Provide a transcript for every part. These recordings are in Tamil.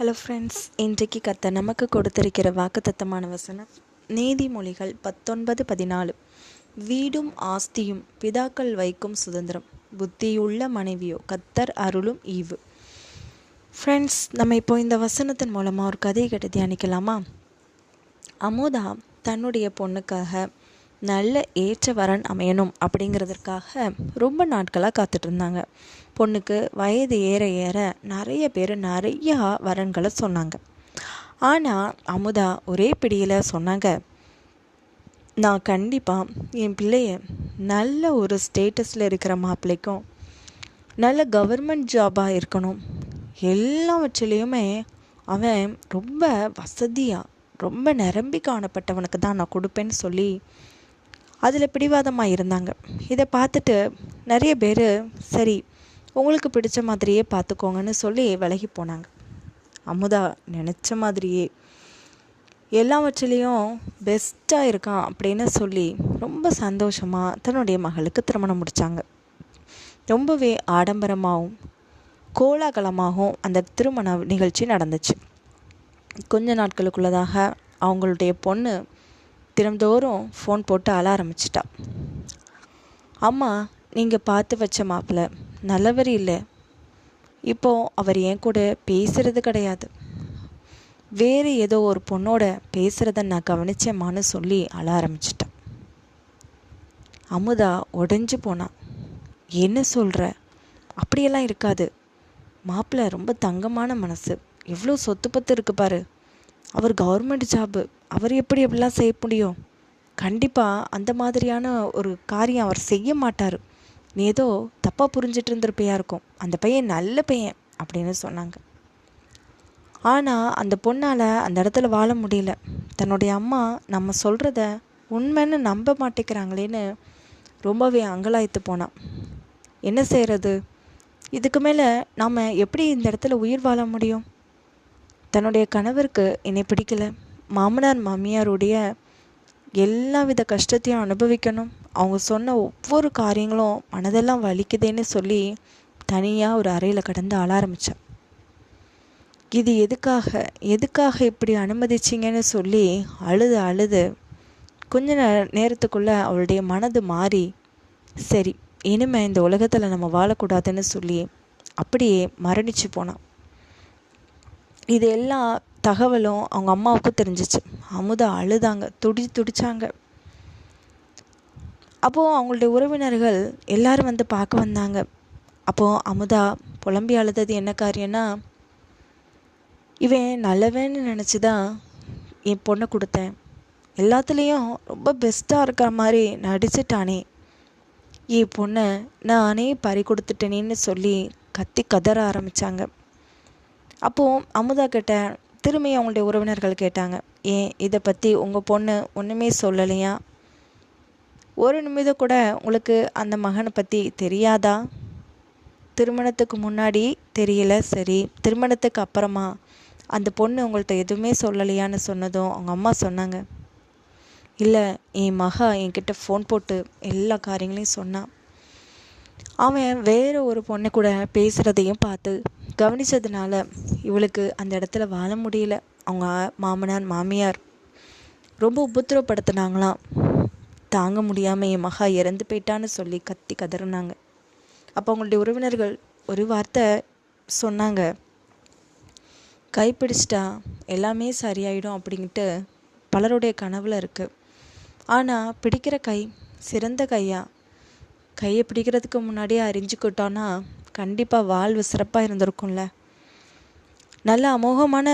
ஹலோ ஃப்ரெண்ட்ஸ் இன்றைக்கு கத்த நமக்கு கொடுத்திருக்கிற வாக்குத்தத்தமான வசனம் நீதிமொழிகள் பத்தொன்பது பதினாலு. வீடும் ஆஸ்தியும் பிதாக்கள் வைக்கும் சுதந்திரம். புத்தியுள்ள மனைவியோ கத்தர் அருளும் ஈவு. ஃப்ரெண்ட்ஸ் நம்ம இப்போ இந்த வசனத்தின் மூலமாக ஒரு கதையை கேட்டு தியானிக்கலாமா? அமுதா தன்னுடைய பொண்ணுக்காக நல்ல ஏற்ற வரன் அமையணும் அப்படிங்கிறதுக்காக ரொம்ப நாட்களாக காத்துட்டு இருந்தாங்க பொண்ணுக்கு வயது ஏற ஏற நிறைய பேர் நிறையா வரன்களை சொன்னாங்க. ஆனால் அமுதா ஒரே பிடியில் சொன்னாங்க நான் கண்டிப்பாக என் பிள்ளைய நல்ல ஒரு ஸ்டேட்டஸில் இருக்கிற மாப்பிள்ளைக்கும் நல்ல கவர்மெண்ட் ஜாபாக இருக்கணும். எல்லாவற்றிலையுமே அவன் ரொம்ப வசதியாக ரொம்ப நிரம்பி காணப்பட்டவனுக்கு தான் நான் கொடுப்பேன்னு சொல்லி அதில் பிடிவாதமாக இருந்தாங்க. இதை பார்த்துட்டு நிறைய பேர் சரி உங்களுக்கு பிடிச்ச மாதிரியே பார்த்துக்கோங்கன்னு சொல்லி விலகி போனாங்க. அமுதா நினச்ச மாதிரியே. எல்லாவற்றிலையும் பெஸ்ட்டாக இருக்கான் அப்படின்னு சொல்லி ரொம்ப சந்தோஷமாக தன்னுடைய மகளுக்கு திருமணம் முடித்தாங்க ரொம்பவே ஆடம்பரமாகவும் கோலாகலமாகவும் அந்த திருமண நிகழ்ச்சி நடந்துச்சு. கொஞ்ச நாட்களுக்குள்ளதாக அவங்களுடைய பொண்ணு தினந்தோறும் ஃபோன் போட்டு அழ ஆரம்பிச்சிட்டா. அம்மா நீங்கள் பார்த்து வச்ச மாப்பிள்ளை நல்லவர் இல்லை. இப்போ அவர் என் கூட பேசுறது கிடையாது. வேறு ஏதோ ஒரு பொண்ணோட பேசுகிறத நான் கவனித்தேம்மான்னு சொல்லி அழ ஆரம்பிச்சிட்டேன் அமுதா உடஞ்சி போனான் என்ன சொல்கிற அப்படியெல்லாம் இருக்காது. மாப்பிள்ளை ரொம்ப தங்கமான மனசு. எவ்வளோ சொத்து பத்து இருக்கு பாரு. அவர் கவர்மெண்ட் ஜாபு அவர் எப்படி எப்படிலாம் செய்ய முடியும்? கண்டிப்பாக அந்த மாதிரியான ஒரு காரியம் அவர் செய்ய மாட்டார். நீ ஏதோ தப்பாக புரிஞ்சிட்டு இருந்திருப்பையா இருக்கும். அந்த பையன் நல்ல பையன் அப்படின்னு சொன்னாங்க. ஆனால் அந்த பொண்ணால் அந்த இடத்துல வாழ முடியல. தன்னுடைய அம்மா நம்ம சொல்கிறத உண்மைன்னு நம்ப மாட்டேங்கிறாங்களேன்னு ரொம்பவே அங்கலாய்த்து போனான் என்ன செய்கிறது இதுக்கு மேலே நாம் எப்படி இந்த இடத்துல உயிர் வாழ முடியும்? தன்னுடைய கணவருக்கு என்னை பிடிக்கல. மாமனார் மாமியாருடைய எல்லா வித கஷ்டத்தையும் அனுபவிக்கணும். அவங்க சொன்ன ஒவ்வொரு காரியங்களும் மனதெல்லாம் வலிக்குதேன்னு சொல்லி தனியாக ஒரு அறையில் கடந்து ஆள ஆரம்பித்தேன் இது எதுக்காக எதுக்காக இப்படி அனுமதிச்சிங்கன்னு சொல்லி அழுது அழுது கொஞ்ச நே நேரத்துக்குள்ளே அவளுடைய மனது மாறி சரி இனிமே இந்த உலகத்தில் நம்ம வாழக்கூடாதுன்னு சொல்லி அப்படியே மரணிச்சு போனான் இது எல்லா தகவலும் அவங்க அம்மாவுக்கும் தெரிஞ்சிச்சு. அமுதா அழுதாங்க துடி துடிச்சாங்க. அப்போது அவங்களுடைய உறவினர்கள் எல்லாரும் வந்து பார்க்க வந்தாங்க. அப்போது அமுதா புலம்பி அழுதது என்ன காரியம்னா இவன் நல்லவன்னு நினச்சி தான் என் பொண்ணை கொடுத்தேன். எல்லாத்துலேயும் ரொம்ப பெஸ்ட்டாக இருக்கிற மாதிரி நடிச்சிட்டானே. என் பொண்ணை நானே பறி கொடுத்துட்டேனேன்னு சொல்லி கத்தி கதற ஆரம்பித்தாங்க அப்போது அமுதா கிட்ட திரும்பி அவங்களுடைய உறவினர்கள் கேட்டாங்க ஏன் இதை பற்றி உங்கள் பொண்ணு ஒன்றுமே சொல்லலையா? ஒரு நிமிடம் கூட உங்களுக்கு அந்த மகனை பற்றி தெரியாதா? திருமணத்துக்கு முன்னாடி தெரியல சரி. திருமணத்துக்கு அப்புறமா அந்த பொண்ணு உங்கள்கிட்ட எதுவுமே சொல்லலையான்னு சொன்னதும் அவங்க அம்மா சொன்னாங்க. இல்லை என் மகா என்கிட்ட ஃபோன் போட்டு எல்லா காரியங்களையும் சொன்னான் அவன் வேறு ஒரு பொண்ணு கூட பேசுகிறதையும் பார்த்து கவனித்ததுனால இவளுக்கு அந்த இடத்துல வாழ முடியல. அவங்க மாமனார் மாமியார் ரொம்ப உபத்திரப்படுத்தினாங்களாம். தாங்க முடியாமல் என் மகா இறந்து போயிட்டான்னு சொல்லி கத்தி கதறினாங்க. அப்போ அவங்களுடைய உறவினர்கள் ஒரு வார்த்தை சொன்னாங்க. கைப்பிடிச்சிட்டா எல்லாமே சரியாயிடும் அப்படின்ட்டு பலருடைய கனவில் இருக்குது ஆனால் பிடிக்கிற கை சிறந்த கையாக கையை பிடிக்கிறதுக்கு முன்னாடியே அறிஞ்சுக்கிட்டோன்னா கண்டிப்பாக வாழ்வு சிறப்பாக இருந்திருக்கும்ல. நல்ல அமோகமான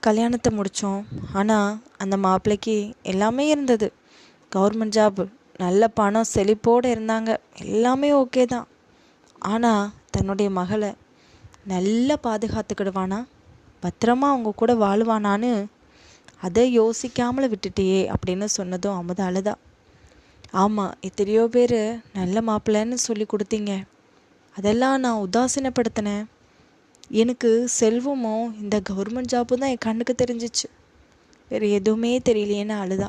கல்யாணத்தை முடித்தோம் ஆனால் அந்த மாப்பிள்ளைக்கு எல்லாமே இருந்தது. கவர்மெண்ட் ஜாப் நல்ல பணம் செழிப்போடு இருந்தாங்க. எல்லாமே ஓகே தான். ஆனால் தன்னுடைய மகளை நல்லா பாதுகாத்துக்கிடுவானா? பத்திரமா அவங்க கூட வாழ்வானான்னு அதை யோசிக்காமல் விட்டுட்டியே அப்படின்னு சொன்னதும் அமுத அழுதா ஆமாம் எத்தனையோ பேர் நல்ல மாப்பிள்ளைன்னு சொல்லி கொடுத்தீங்க. அதெல்லாம் நான் உதாசீனப்படுத்தினேன். எனக்கு செல்வமும் இந்த கவர்மெண்ட் ஜாப்பும் தான் என் கண்ணுக்கு தெரிஞ்சிச்சு. வேறு எதுவுமே தெரியலையேன்னு அழுதா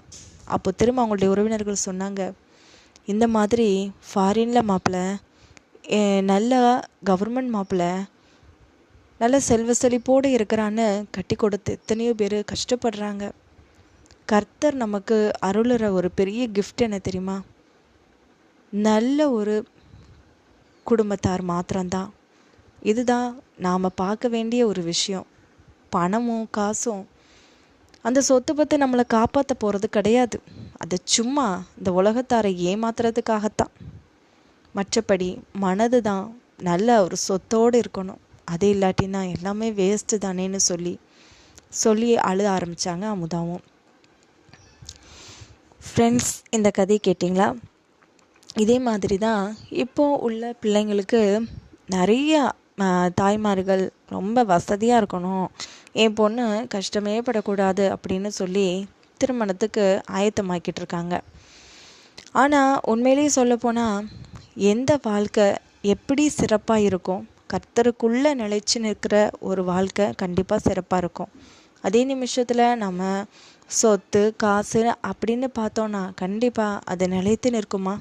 அப்போ திரும்ப அவங்களுடைய உறவினர்கள் சொன்னாங்க இந்த மாதிரி ஃபாரினில் மாப்பிள்ளை நல்ல கவர்மெண்ட் மாப்பிள்ளை நல்ல செல்வ செழிப்போடு இருக்கிறான்னு கட்டி கொடுத்து எத்தனையோ பேர் கஷ்டப்படுறாங்க. கர்த்தர் நமக்கு அருளுற ஒரு பெரிய கிஃப்ட் என்ன தெரியுமா? நல்ல ஒரு குடும்பத்தார் மாத்திரம்தான். இதுதான் நாம் பார்க்க வேண்டிய ஒரு விஷயம். பணமும் காசும். அந்த சொத்து பற்றி நம்மளை காப்பாற்ற போகிறது கிடையாது. அது சும்மா இந்த உலகத்தாரை ஏமாத்துறதுக்காகத்தான். மற்றபடி மனது தான் நல்ல ஒரு சொத்தோடு இருக்கணும். அது இல்லாட்டினா எல்லாமே வேஸ்ட்டு தானேன்னு சொல்லி சொல்லி அழுத ஆரம்பித்தாங்க அமுதாவும். ஃப்ரெண்ட்ஸ் இந்த கதையை கேட்டிங்களா? இதே மாதிரி தான் இப்போது உள்ள பிள்ளைங்களுக்கு நிறையா தாய்மார்கள் ரொம்ப வசதியாக இருக்கணும். என் பொண்ணு கஷ்டமே படக்கூடாது அப்படின்னு சொல்லி திருமணத்துக்கு ஆயத்தமாக்கிட்டு இருக்காங்க. ஆனால் உண்மையிலேயே சொல்லப்போனால் எந்த வாழ்க்கை எப்படி சிறப்பாக இருக்கும்? கர்த்தருக்குள்ளே நிலைச்சு நிற்கிற ஒரு வாழ்க்கை கண்டிப்பாக சிறப்பாக இருக்கும். அதே நிமிஷத்தில் நம்ம சொத்து காசு அப்படின்னு பார்த்தோன்னா கண்டிப்பாக அது நிலைத்து நிற்குமா?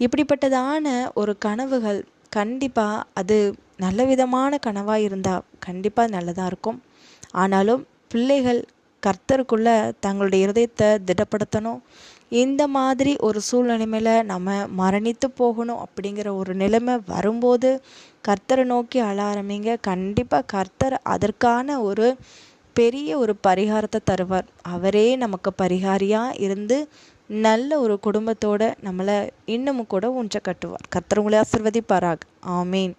இப்படிப்பட்டதான ஒரு கனவுகள் கண்டிப்பாக அது நல்ல விதமான கனவாக இருந்தால் கண்டிப்பாக நல்லதாக இருக்கும். ஆனாலும் பிள்ளைகள் கர்த்தருக்குள்ள தங்களுடைய இருதயத்தை திடப்படுத்தணும். இந்த மாதிரி ஒரு சூழ்நிலைமையில் நம்ம மரணித்து போகணும் அப்படிங்கிற ஒரு நிலைமை வரும்போது கர்த்தரை நோக்கி அழ ஆரம்பிங்க கண்டிப்பாக கர்த்தர் அதற்கான ஒரு பெரிய ஒரு பரிகாரத்தை தருவார். அவரே நமக்கு பரிகாரியாக இருந்து நல்ல ஒரு குடும்பத்தோடு நம்மளை இன்னமும் கூட ஒன்றை கட்டுவார். கர்த்தர் உங்களை ஆசிர்வதிப்பாராக. ஆமீன்.